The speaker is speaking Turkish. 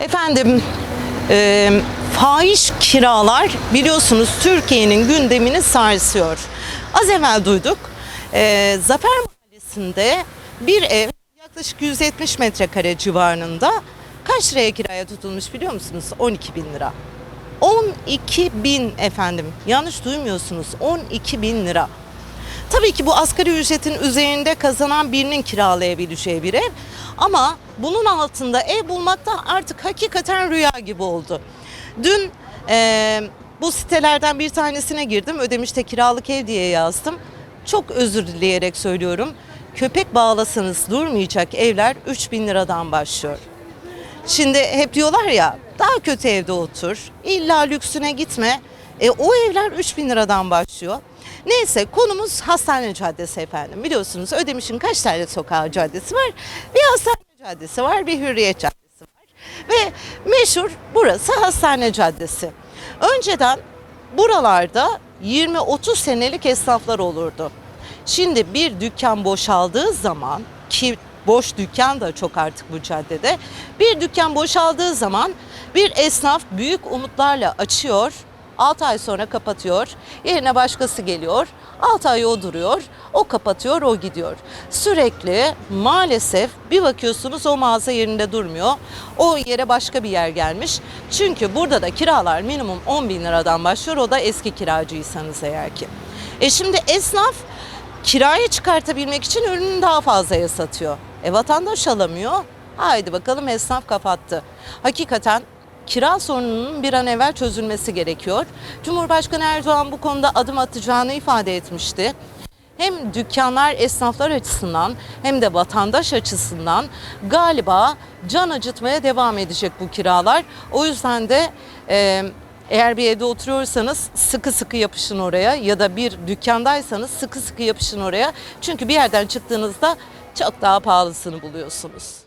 Efendim e, fahiş kiralar biliyorsunuz Türkiye'nin gündemini sarsıyor. Az evvel duyduk e, Zafer Mahallesi'nde bir ev yaklaşık 170 metrekare civarında kaç liraya kiraya tutulmuş biliyor musunuz? 12 bin lira. 12 bin efendim yanlış duymuyorsunuz 12 bin lira. Tabii ki bu asgari ücretin üzerinde kazanan birinin kiralayabileceği bir ev. Ama bunun altında ev bulmak da artık hakikaten rüya gibi oldu. Dün eee, bu sitelerden bir tanesine girdim. Ödemiş'te kiralık ev diye yazdım. Çok özür dileyerek söylüyorum. Köpek bağlasanız durmayacak evler 3000 liradan başlıyor. Şimdi hep diyorlar ya daha kötü evde otur. İlla lüksüne gitme. E, o evler 3000 liradan başlıyor. Neyse konumuz Hastane Caddesi efendim. Biliyorsunuz Ödemiş'in kaç tane sokağı caddesi var? Bir Hastane Caddesi var, bir Hürriyet Caddesi var. Ve meşhur burası Hastane Caddesi. Önceden buralarda 20-30 senelik esnaflar olurdu. Şimdi bir dükkan boşaldığı zaman ki boş dükkan da çok artık bu caddede. Bir dükkan boşaldığı zaman bir esnaf büyük umutlarla açıyor. 6 ay sonra kapatıyor. Yerine başkası geliyor. 6 ay o duruyor. O kapatıyor, o gidiyor. Sürekli maalesef bir bakıyorsunuz o mağaza yerinde durmuyor. O yere başka bir yer gelmiş. Çünkü burada da kiralar minimum 10 bin liradan başlıyor. O da eski kiracıysanız eğer ki. E şimdi esnaf kiraya çıkartabilmek için ürünü daha fazlaya satıyor. E vatandaş alamıyor. Haydi bakalım esnaf kapattı. Hakikaten kira sorununun bir an evvel çözülmesi gerekiyor. Cumhurbaşkanı Erdoğan bu konuda adım atacağını ifade etmişti. Hem dükkanlar esnaflar açısından hem de vatandaş açısından galiba can acıtmaya devam edecek bu kiralar. O yüzden de e, eğer bir evde oturuyorsanız sıkı sıkı yapışın oraya ya da bir dükkandaysanız sıkı sıkı yapışın oraya. Çünkü bir yerden çıktığınızda çok daha pahalısını buluyorsunuz.